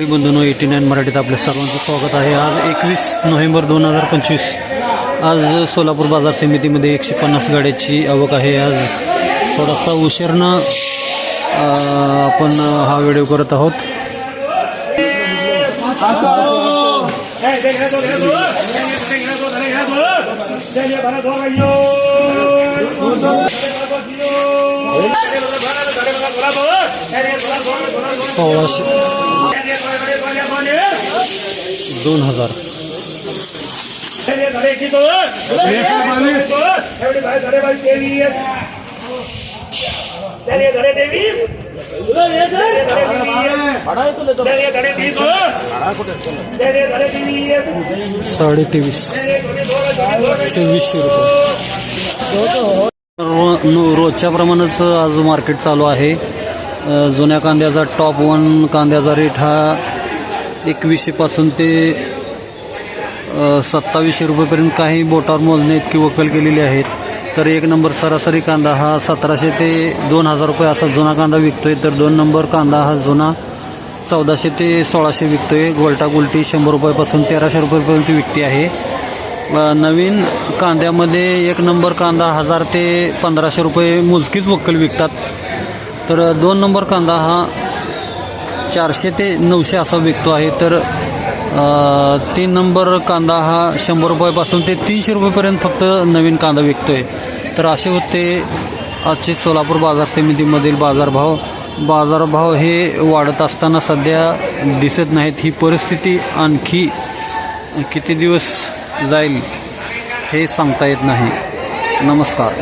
बंधूंनो eighty nine मराठीत आपल्या सर्वांचं स्वागत आहे. आज एकवीस नोव्हेंबर दोन हजार पंचवीस. आज सोलापूर बाजार समितीमध्ये एकशे पन्नास गाड्याची आवक आहे. आज थोडासा उशीरनं आपण हा व्हिडिओ करत आहोत. सोळाशे दोन हजार. साडे तेवीस चोवीसशे रुपये रो- रोजच्या प्रमाणेच आज मार्केट चालू आहे. जुन्या कांद्याचा टॉप वन कांद्याचा रेट हा एकवीसशेपासून ते सत्तावीसशे रुपयेपर्यंत काही बोटावर मोजणे इतकी वकल केलेली आहेत. तर एक नंबर सरासरी कांदा हा सतराशे ते दोन हजार रुपये असा जुना कांदा विकतोय. तर दोन नंबर कांदा हा जुना चौदाशे ते सोळाशे विकतोय. गोलटा गुलटी शंभर रुपयापासून तेराशे रुपयेपर्यंत विकते आहे. नवीन कांद्यामध्ये एक नंबर कांदा हजार ते पंधराशे रुपये मोजकीच वक्कल विकतात. तर दोन नंबर कांदा हा चारशे ते नऊशे असा विकतो आहे. तर तीन नंबर कांदा हा शंभर रुपयापासून ते तीनशे रुपयेपर्यंत फक्त नवीन कांदा विकतो आहे तर असे होते आजचे सोलापूर बाजार समितीमधील बाजारभाव. बाजारभाव हे वाढत असताना सध्या दिसत नाहीत. ही परिस्थिती आणखी किती दिवस जाईल हे सांगता येत नाही. नमस्कार.